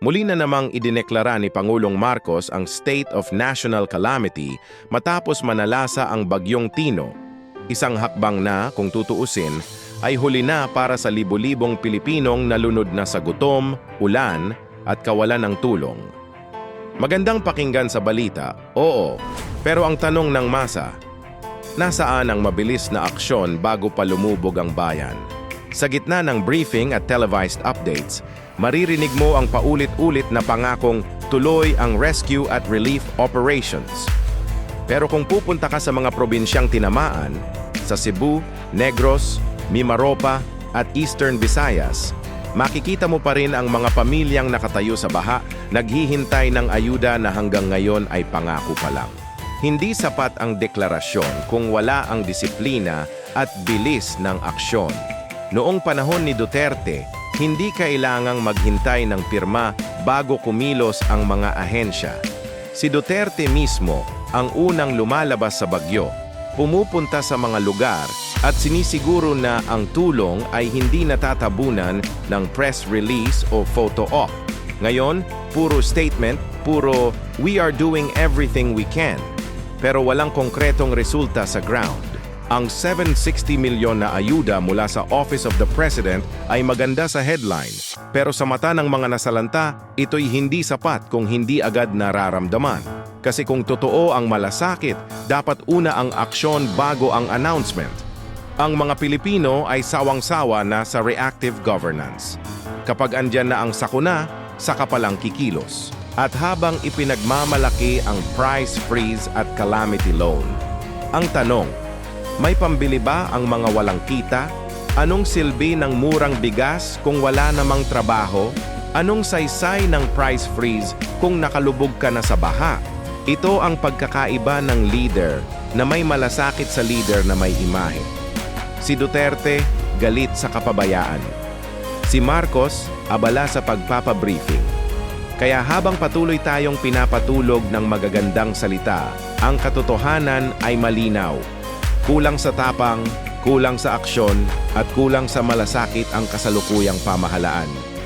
Muli na namang idineklara ni Pangulong Marcos ang state of national calamity matapos manalasa ang bagyong Tino. Isang hakbang na, kung tutuusin, ay huli na para sa libo-libong Pilipinong nalunod na sa gutom, ulan at kawalan ng tulong. Magandang pakinggan sa balita, oo, pero ang tanong ng masa, nasaan ang mabilis na aksyon bago pa lumubog ang bayan? Sa gitna ng briefing at televised updates, maririnig mo ang paulit-ulit na pangakong tuloy ang rescue at relief operations. Pero kung pupunta ka sa mga probinsyang tinamaan, sa Cebu, Negros, Mimaropa at Eastern Visayas, makikita mo pa rin ang mga pamilyang nakatayo sa baha, naghihintay ng ayuda na hanggang ngayon ay pangako pa lang. Hindi sapat ang deklarasyon kung wala ang disiplina at bilis ng aksyon. Noong panahon ni Duterte, hindi kailangang maghintay ng pirma bago kumilos ang mga ahensya. Si Duterte mismo ang unang lumalabas sa bagyo, pumupunta sa mga lugar at sinisiguro na ang tulong ay hindi natatabunan ng press release o photo op. Ngayon, puro statement, puro we are doing everything we can. Pero walang konkretong resulta sa ground. Ang 760 milyon na ayuda mula sa Office of the President ay maganda sa headline, pero sa mata ng mga nasalanta, ito'y hindi sapat kung hindi agad nararamdaman. Kasi kung totoo ang malasakit, dapat una ang aksyon bago ang announcement. Ang mga Pilipino ay sawang-sawa na sa reactive governance. Kapag andyan na ang sakuna, saka palang kikilos. At habang ipinagmamalaki ang price freeze at calamity loan, ang tanong, may pambili ba ang mga walang kita? Anong silbi ng murang bigas kung wala namang trabaho? Anong saysay ng price freeze kung nakalubog ka na sa baha? Ito ang pagkakaiba ng leader na may malasakit sa leader na may imahe. Si Duterte, galit sa kapabayaan. Si Marcos, abala sa pagpapabriefing. Kaya habang patuloy tayong pinapatulog ng magagandang salita, ang katotohanan ay malinaw. Kulang sa tapang, kulang sa aksyon, at kulang sa malasakit ang kasalukuyang pamahalaan.